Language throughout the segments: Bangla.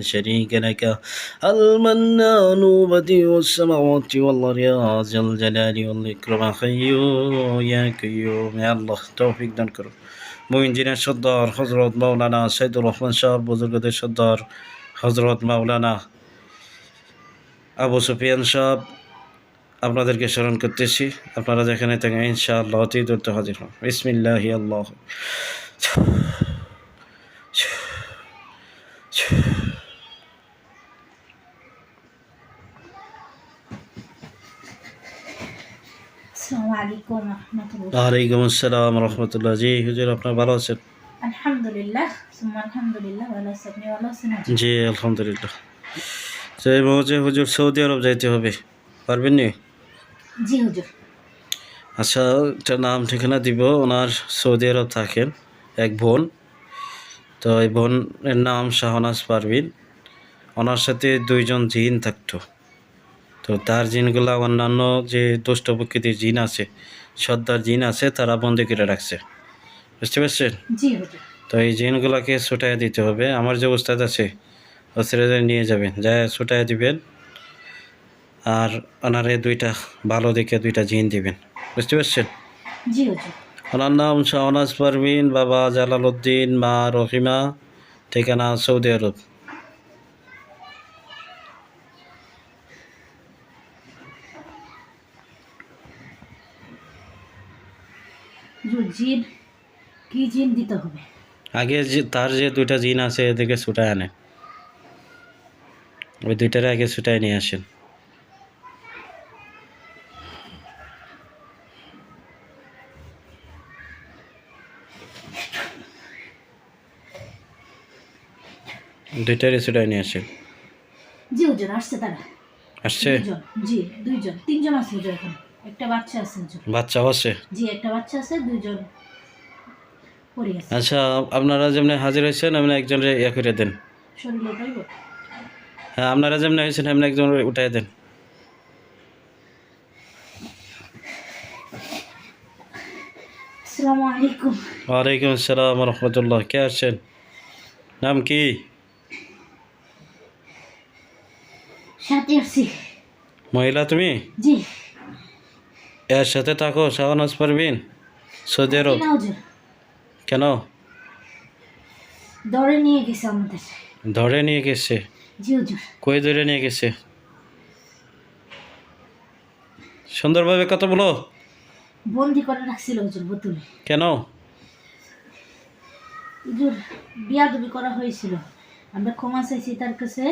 شريك لك المنان بديع السماوات والأرض يا ذا الجلال والإكرام حي يا قيوم يا الله توفيق দান করো মুমিন জিনের সর্দার হজরত মাওলানা সাইদুর রহমান শাহ বুজুর্গদের সর্দার হজরত মাওলানা আবু সুফিয়ান সাহ আপনাদেরকে স্মরণ করতেছি আপনারা যেখানে থাকেন ইনশাআল্লাহ অতি দ্রুত হাজির হন বিসমিল্লাহি আল্লাহ ওয়ালাইকুম আসসালাম রহমতুল্লাহ। জি হুজুর আপনার ভালো আছেন? আলহামদুলিল্লাহ আলহামদুলিল্লাহ ভালো আছি। আপনি ভালো আছেন? জি আলহামদুলিল্লাহ। তো এই মুহূর্তে হুজুর সৌদি আরব যাইতে হবে। পারবেন নি? জি হুজুর। আচ্ছা একটা নাম ঠিকানা দিব। ওনার সৌদি আরব থাকেন এক বোন। তো এই বোনের নাম শাহনাজ পারভিন। ওনার সাথে দুইজন জিন থাকতো। তো তার জিনগুলা অন্যান্য যে দুষ্ট প্রকৃতির জিন আছে সর্দার জিন আছে তারা বন্দি করে রাখছে। বুঝতে পারছেন? তো এই জিনগুলাকে ছুটাই দিতে হবে। আমার যে ওস্তাদ আছে ওস্তাদে নিয়ে যাবেন। যা ছুটাই দিবেন আর ওনারে দুইটা ভালো দেখে দুইটা জিন দিবেন। বুঝতে পারছেন? ওনার নাম শাহনাজ পারভিন বাবা জালালউদ্দিন মা রহিমা ঠিকানা সৌদি আরব। জিন কি জিন দিতে হবে? আগে তার যে দুইটা জিন আছে এদেরকে ছুটায় আনে। ওই দুইটারে আগে ছুটায় নিয়ে আসেন। দুইটারে ছুটায় নিয়ে আসেন। জি হুজুর আসছে তারা। আসছে? জি দুইজন তিনজন আছে এখন। একটা বাচ্চা আছে বাচ্চা আছে? জি একটা বাচ্চা আছে দুইজন আচ্ছা আপনারা যেমনি হাজির হয়েছেন আপনি একজনের ইয়ে করে দেন। হ্যাঁ আপনারা যেমনি হয়েছেন আপনি একজন উঠাই দেন। ওয়ালাইকুম আসসালাম রহমতুল্লাহ। কে আসছেন? নাম কি? মহিলা তুমি? জি। এর সাথে থাকো শাহনাজ পারবিন সৌদি আরব। কেন? দৌড়ে নিয়ে গেছে আমাদের। ধরে নিয়ে গেছে? কই ধরে নিয়ে গেছে? সুন্দরভাবে কথা বলো। বন্দি করে রাখছিল হুজুর বোতলে। কেন? হুজুর বিয়াদবি করা হয়েছিল। আমরা ক্ষমা চাইছি তার কাছে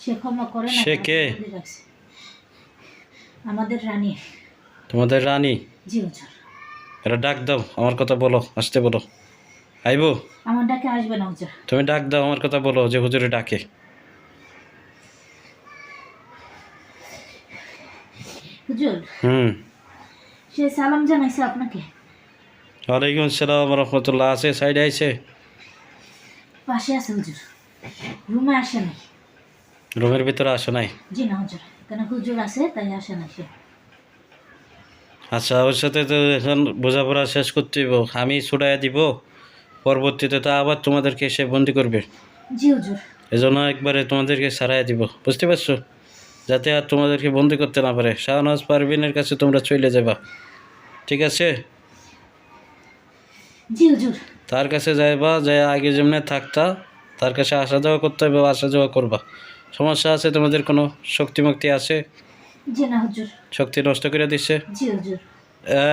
সে ক্ষমা করে না সে কে? আমাদের রানী। তোমাদের রানী? জি হুজুর এটা ডাক দাও আমার কথা বলো আসতে বলো। আইবো? আমার ডাকে আসবে না হুজুর তুমি ডাক দাও আমার কথা বলো যে হুজুরে ডাকে। হুজুর? হুম। সে সালাম জানাইছে আপনাকে? ওয়ালাইকুম আসসালাম রহমতুল্লাহ। আছে সাইডে আইছে পাশে আছে হুজুর। রুমে আসে নাই। রুমের ভিতরে আসো নাই? জি না হুজুর। কেন হুজুর আছে তাই আসে না সে। আচ্ছা ওর সাথে তো এখন বোঝাপড়া শেষ করতে হইব। আমি ছুটাইয়া দিব পরবর্তীতে তো আবার তোমাদেরকে এসে বন্দি করবে। এজন্য একবারে তোমাদেরকে সারাইয়া দিব বুঝতে পারছ? যাতে আর তোমাদেরকে বন্দি করতে না পারে। শাহনাজ পারভিনের কাছে তোমরা চলে যাবা ঠিক আছে? তার কাছে যাইবা যাই আগে যেমনি থাকতা তার কাছে আসা যাওয়া করতে হবে বা আসা যাওয়া করবা। সমস্যা আছে তোমাদের কোনো শক্তিমুক্তি আছে? জি না হুজুর। শক্তি নষ্ট করে দিচ্ছে? জি হুজুর।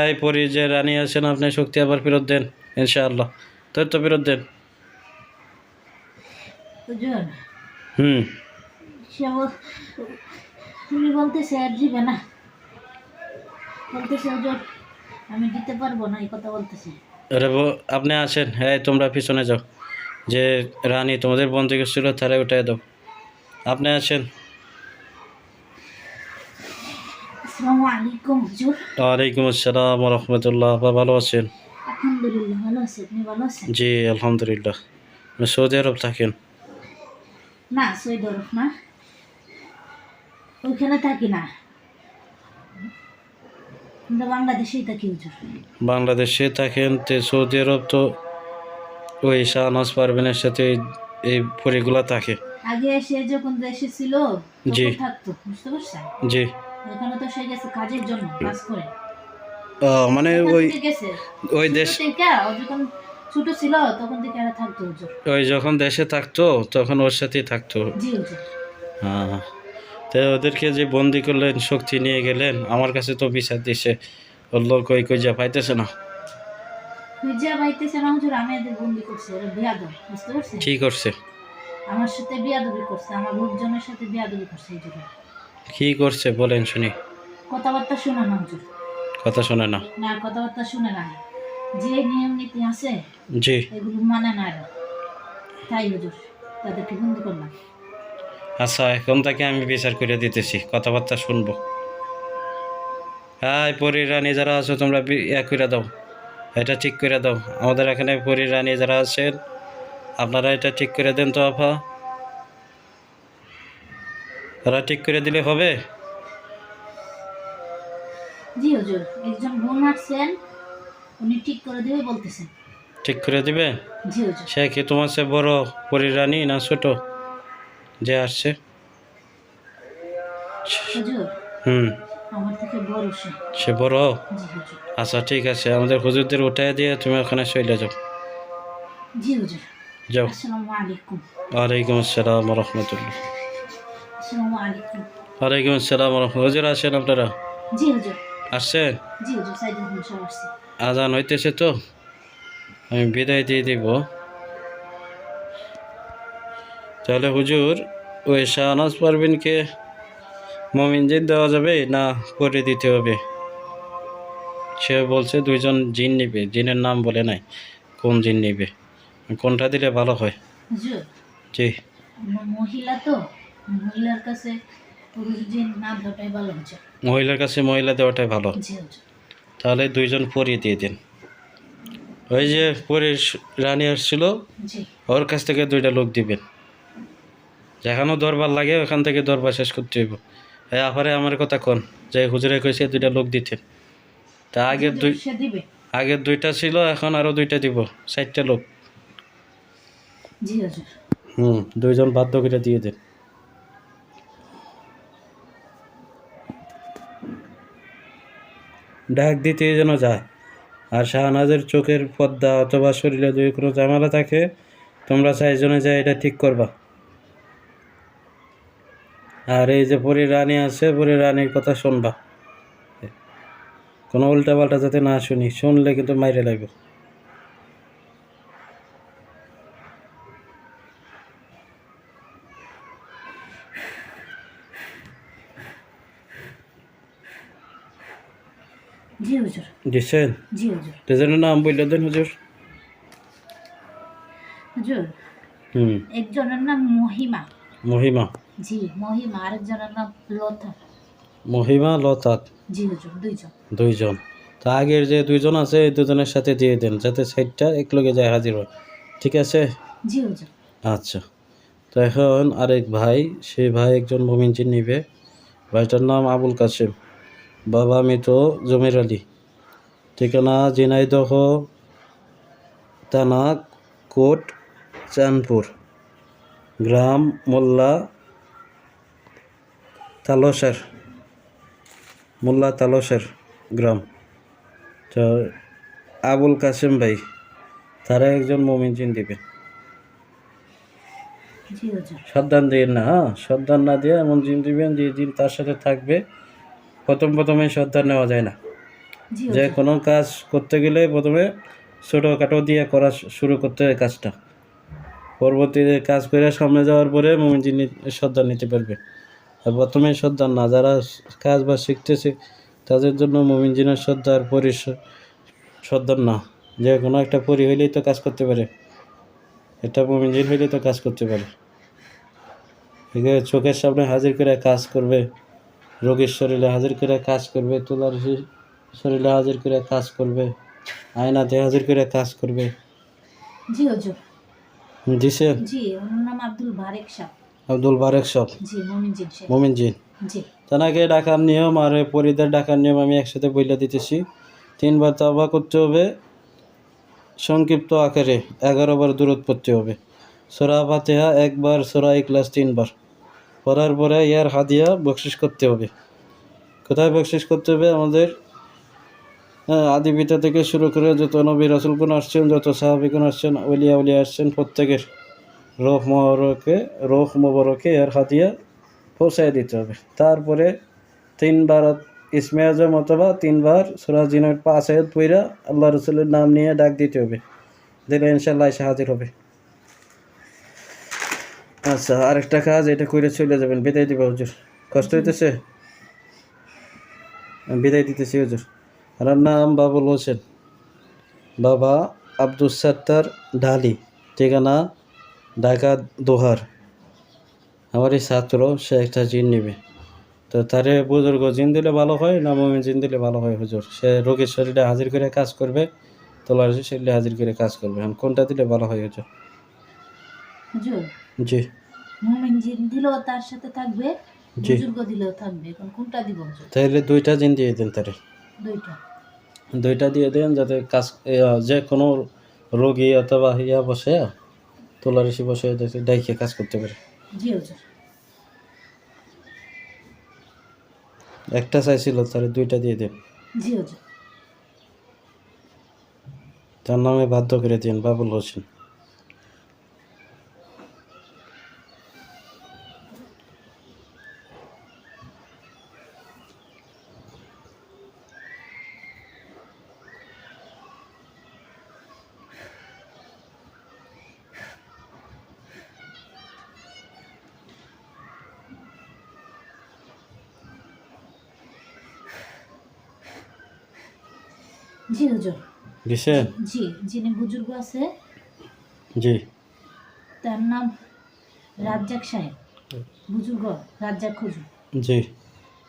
এই পরি যে রানী আছেন আপনি শক্তি আবার ফেরত দেন ইনশাআল্লাহ। তোর তো ফেরত দেন। হুজুর হুম। সে উনি বলতেছে আর দিবে না। বলতেছে হুজুর আমি দিতে পারব না এই কথা বলতেছে। আরে আপনি আসেন হ্যাঁ তোমরা পিছনে যাও। যে রানী তোমাদের বন্ধু ছিল তারা উঠাই দাও। আপনি আসেন। আসসালামু আলাইকুম হুজুর ওয়ালাইকুম আসসালাম রহমতুল্লাহ। ভালো আছেন? আলহামদুলিল্লাহ ভালো আছি। আপনি ভালো আছেন? জি আলহামদুলিল্লাহ। আপনি সৌদি আরব থাকেন? না সৈয়দ হরফ না। ওইখানে থাকি না। আমরা বাংলাদেশেই থাকি হুজুর। বাংলাদেশে থাকেন তে সৌদি আরব তো ওই শাহনাজ পারভিনের সাথে এই- এই পরিগুলা থাকে। আগে সে যখন দেশে ছিল জি। থাকতো বুঝতে পারছেন? জি। এখানে তো সে গেছে কাজের জন্য কাজ করে। ও মানে ওই ওই দেশ যখন ছোট ছিল তখন থেকে এরা থাকতো ওই যখন দেশে থাকতো তখন ওর সাথেই থাকতো। হ্যাঁ। তো ওদেরকে যে বন্দি করলেন শক্তি নিয়ে গেলেন আমার কাছে তো বিচার দিছে। ওর লোক ওই কই যা পাইতেছে না। পাইতেছে না হুজুর আমি এদের বন্দি করছে বিয়াদব বুঝতে পারছেন? কি করছে? আমার সাথে বিয়াদবি করছে আমার লোকজনের সাথে বিয়াদবি করছে হুজুর কি করছে বলেন শুনি। কথাবার্তা শোনা না হুজুর। কথা শোনে না। না কথাবার্তা শুনে না। যে নিয়ম নীতি আছে জি। এগুলো মানে না তাই হুজুর তাদেরকে বন্দি করলাম। আচ্ছা এখন তাকে আমি বিচার করে দিতেছি কথাবার্তা শুনব। হ্যাঁ পরীর রানী যারা আছো তোমরা ইয়া করে দাও। এটা ঠিক করে দাও। আমাদের এখানে পরীর রানী যারা আছেন আপনারা এটা ঠিক করে দেন তো আফা ওরা ঠিক করে দিলে হবে? জি হুজুর। একজন উনি ঠিক করে দেবে বলতেছেন। ঠিক করে দিবে? জি হুজুর। সে কি তোমার সে বড় পরীর রানী না ছোট? যে আসছে। হুজুর হুম। আমার থেকে বড় সে। সে বড়? জি হুজুর। আচ্ছা ঠিক আছে। আমাদের হুজুরদের উঠাই দিয়ে তুমি ওখানে চলে যাও। জি হুজুর। যাও। আসসালামু আলাইকুম। ওয়ালাইকুম আসসালাম রহমতুল্লাহ। আসসালামু আলাইকুম। ওয়ালাইকুম আসসালাম হুজুর আসেন আপনারা? জি হুজুর। আসছেন? জি হুজুর সাইদুল হোসেন আসছে। আজান হইতেছে তো। আমি বিদায় দিয়ে দিব। তাহলে হুজুর ওই শাহনাজ পারবিনকে মমিনজিন দেওয়া যাবে না করে দিতে হবে? সে বলছে দুইজন জিন নিবে। জিনের নাম বলে নাই। কোন জিন নিবে? কোনটা দিলে ভালো হয়? জি। মহিলা তো। মহিলার কাছে পুরুষ যে না দেওয়াটাই ভালো হুজুর মহিলার কাছে মহিলা দেওয়াটাই ভালো। তাহলে দুইজন পরিয়ে দিয়ে দিন। ওই যে পরীর রানী আসছিল ওর কাছ থেকে দুইটা লোক দিবেন। যেখানেও দরবার লাগে ওখান থেকে দরবার শেষ করতে হইব। এই আফারে আমার কথা কন যে হুজুরে কইছে দুইটা লোক দিতেন। তা আগের দুই আগের দুইটা ছিল এখন আরও দুইটা দিব চারটা লোক। হুম দুইজন বাধ্য করে দিয়ে দেন। ডাক দিতে যেন যায়। আর শাহনাজের চোখের পদ্মা অথবা শরীরে যদি কোনো জামালা থাকে, তোমরা চাইজনে যায় এটা ঠিক করবা। আর এই যে পরী রানী আছে পরী রানীর কথা শুনবা। কোনো উল্টা পাল্টা যাতে না শুনি, শুনলে কিন্তু মাইরে লাগবে। জি হুজুর দিচ্ছেন জি হুজুর নাম বললে দেন হুজুর হুজুর হুম একজনের নাম মহিমা মহিমা জি মহিমা আরেকজনের নাম লতা মহিমা লতাত জি হুজুর দুইজন দুইজন তা আগের যে দুইজন আছে এই দুজনের সাথে দিয়ে দেন যাতে সাইডটা একলগে যায় হাজির হয় ঠিক আছে জি হুজুর আচ্ছা তো এখন আরেক ভাই সেই ভাই একজন মমিনজি নিবে ভাইটার নাম আবুল কাসেম বাবা মৃত জমির আলী। ঠিকানা ঝিনাইদহ থানা কোট চাঁদপুর। গ্রাম মোল্লা তালসার মোল্লা তালসার গ্রাম। তো আবুল কাসেম ভাই তারা একজন মমিনজিন দিবে। জি হুজুর সাবধান দিয়ে না হ্যাঁ সাবধান না দিয়ে এমন জিন দিবেন যে দিন তার সাথে থাকবে। প্রথম প্রথমে সাবধান নেওয়া যায় না। যে কোনো কাজ করতে গেলে প্রথমে ছোটোখাটো দিয়ে করা শুরু করতে হয় কাজটা। পরবর্তীতে কাজ করে সামনে যাওয়ার পরে মোমিনজি শ্রদ্ধা নিতে পারবে। আর প্রথমে শ্রদ্ধা না যারা কাজ বা শিখতেছে তাদের জন্য মোমিনজিনের শ্রদ্ধা আর পরি শ্রদ্ধা না। যে কোনো একটা পরি হইলেই তো কাজ করতে পারে। এটা মোমিনজিন হইলেই তো কাজ করতে পারে। চোখের সামনে হাজির করে কাজ করবে। রোগীর শরীরে হাজির করে কাজ করবে তোলার শরীরে হাজির করে কাজ করবে আয়নাতে হাজির করে কাজ করবে। জি হুজুর। দিছে জি ওনার নাম আব্দুল বারেক শাহ আব্দুল বারেক সব জি মমিন জিন শেখ মোমিনজিন। জি। তানাকে ডাকার নিয়ম আর পরিদের ডাকার নিয়ম আমি একসাথে বইলে দিতেছি। তিনবার তাওবা করতে হবে সংক্ষিপ্ত আকারে এগারো বার দূরত পড়তে হবে। সোরা ফাতেহা একবার সোরা ইকলাস তিনবার। পড়ার পরে ইয়ার হাদিয়া বকশিস করতে হবে। কোথায় বকশিস করতে হবে? আমাদের আদি পিতা থেকে শুরু করে যত নবী রাসুলগুন আসছেন, যত সাহাবিগুন আসছেন উলিয়া উলিয়া আসছেন, প্রত্যেকের রোহ মোবারকে রোহ মোবারকে এর হাতিয়া পৌঁছায় দিতে হবে। তারপরে তিনবার ইসমে আজম অথবা তিনবার সুরাজ জিনের পাঁচ আয়াত পইরা আল্লাহ রসুলের নাম নিয়ে ডাক দিতে হবে। দিলে ইনশাল্লাহ এসে হাজির হবে। আচ্ছা আরেকটা কাজ এটা করে চলে যাবেন। বিদায় দিবা হুজুর। কষ্ট হইতেছে? বিদায় দিতেছি হুজুর। আর নাম বাবুল হোসেন। বাবা আব্দুল সত্তার ঢালি। ঠিকানা ঢাকা দোহার। আমার এই ছাত্র সে একটা জিন নেবে। তো তারে বুজুর্গ জিন দিলে ভালো হয় না মমিন জিন দিলে ভালো হয় হুজুর? সে রোগীর শরীরে হাজির করে কাজ করবে তোলার শরীরে হাজির করে কাজ করবে। এখন কোনটা দিলে ভালো হয় হুজুর। জি। মুমিন জিন দিলেও তার সাথে থাকবে বুজুর্গ দিলেও থাকবে। এখন কোনটা দিব তাহলে দুইটা জিন দিয়ে দেন তারে দুইটা। দুইটা দিয়ে দেন যাতে কাজ যে কোনো রোগী অথবা ইয়া বসে তোলার এসে বসে যাতে ডাইকে কাজ করতে পারে। জি হুজুর। একটা চাইছিল তারে দুইটা দিয়ে দেন। জি হুজুর। তার নামে বাধ্য করে দিন বাবুল হোসেন। জি হুজুর। জি যিনি বুজুর্গ আছে জি। তার নাম রাজ্জাক সাহেব। বুজুর্গ রাজ্জাক হুজুর। জি।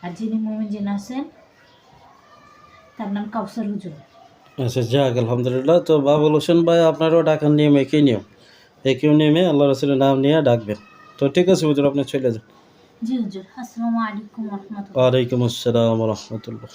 আর যিনি মুমিন জিন আছেন তার নাম কাউসার হুজুর। আচ্ছা যাক আলহামদুলিল্লাহ। তো বাবুল হোসেন ভাই আপনারও ডাকার নিয়ম একই নিয়ম। একই নিয়মে আল্লাহ রসুলের নাম নিয়ে ডাকবেন। তো ঠিক আছে হুজুর আপনি চলে যান। জি হুজুর। আসসালামু আলাইকুম রহমতুল্লাহ। আসসালাম রহমতুল্লাহ।